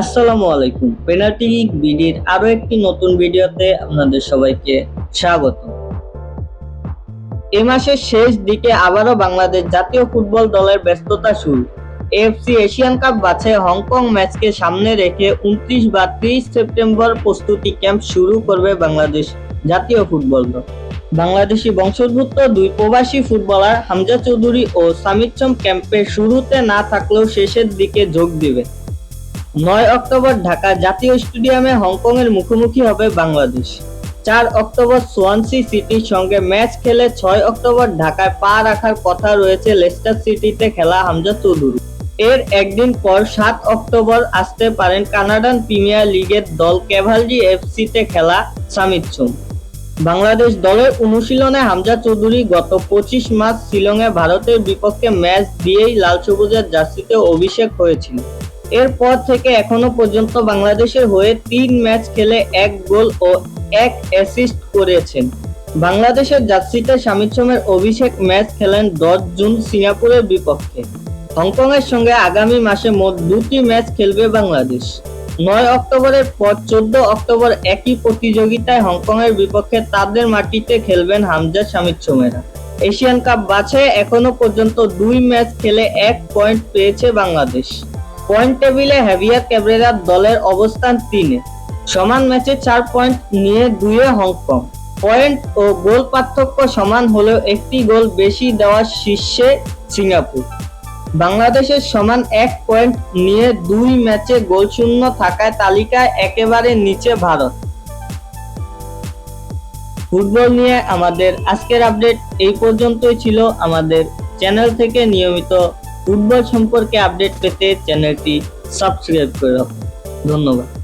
আসসালামু আলাইকুম। Penalty kick বিডির আরও একটি নতুন ভিডিওতে আপনাদের সবাইকে স্বাগত। এ মাসের শেষ দিকে আবারও বাংলাদেশ জাতীয় ফুটবল দলের ব্যস্ততা শুরু। এএফসি এশিয়ান কাপ বাছাই হংকং ম্যাচকে সামনে রেখে উনত্রিশ বা ত্রিশ সেপ্টেম্বর প্রস্তুতি ক্যাম্প শুরু করবে বাংলাদেশ জাতীয় ফুটবল দল। বাংলাদেশি বংশোদ্ভূত দুই প্রবাসী ফুটবলার হামজা চৌধুরী ও সামিচ্ছম ক্যাম্পের শুরুতে না থাকলেও শেষের দিকে যোগ দিবে। নয় অক্টোবর ঢাকা জাতীয় স্টেডিয়ামে হংকংয়ের মুখোমুখি হবে বাংলাদেশ। চার অক্টোবর সোয়ানসি সিটির সঙ্গে ম্যাচ খেলে ছয় অক্টোবর ঢাকায় পা রাখার কথা রয়েছে লেস্টার সিটিতে খেলা হামজা চৌধুরী। এর একদিন পর সাত অক্টোবর আসতে পারেন কানাডান প্রিমিয়ার লিগের দল ক্যাভালজি এফসিতে খেলা সামিচ্ছুম বাংলাদেশ দলের অনুশীলনে হামজা চৌধুরী গত পঁচিশ মার্চ শিলংয়ে ভারতের বিপক্ষে ম্যাচ দিয়েই লাল সবুজের জার্সিতে অভিষেক হয়েছিল এরপর থেকে এখনও পর্যন্ত বাংলাদেশের হয়ে তিন ম্যাচ খেলে এক গোল ও এক অ্যাসিস্ট করেছেন। বাংলাদেশের জার্সিতে শামিচ্ছমের অভিষেক ম্যাচ খেলেন দশ জুন সিঙ্গাপুরের বিপক্ষে। হংকংয়ের সঙ্গে আগামী মাসে মোট দুটি ম্যাচ খেলবে বাংলাদেশ। নয় অক্টোবরের পর চোদ্দ অক্টোবর একই প্রতিযোগিতায় হংকংয়ের বিপক্ষে তাদের মাটিতে খেলবেন হামজা শামিচ্ছমেরা এশিয়ান কাপ বাছাই এখনও পর্যন্ত দুই ম্যাচ খেলে এক পয়েন্ট পেয়েছে বাংলাদেশ। পয়েন্ট টেবিলে হ্যাভিয়ার ক্যাবরেরার দলের অবস্থান তিনে সমান ম্যাচে চার পয়েন্ট নিয়ে দুয়ে হংকং। পয়েন্ট ও গোল পার্থক্য সমান হলেও একটি গোল বেশি দেওয়ার শীর্ষে সিঙ্গাপুর। বাংলাদেশের সমান এক পয়েন্ট নিয়ে দুই ম্যাচে গোল শূন্য থাকায় তালিকায় একেবারে নিচে ভারত। ফুটবল নিয়ে আমাদের আজকের আপডেট এই পর্যন্তই ছিল। আমাদের চ্যানেল থেকে নিয়মিত ফুটবল সম্পর্কে আপডেট পেতে চ্যানেলটি সাবস্ক্রাইব করে রাখুন। ধন্যবাদ।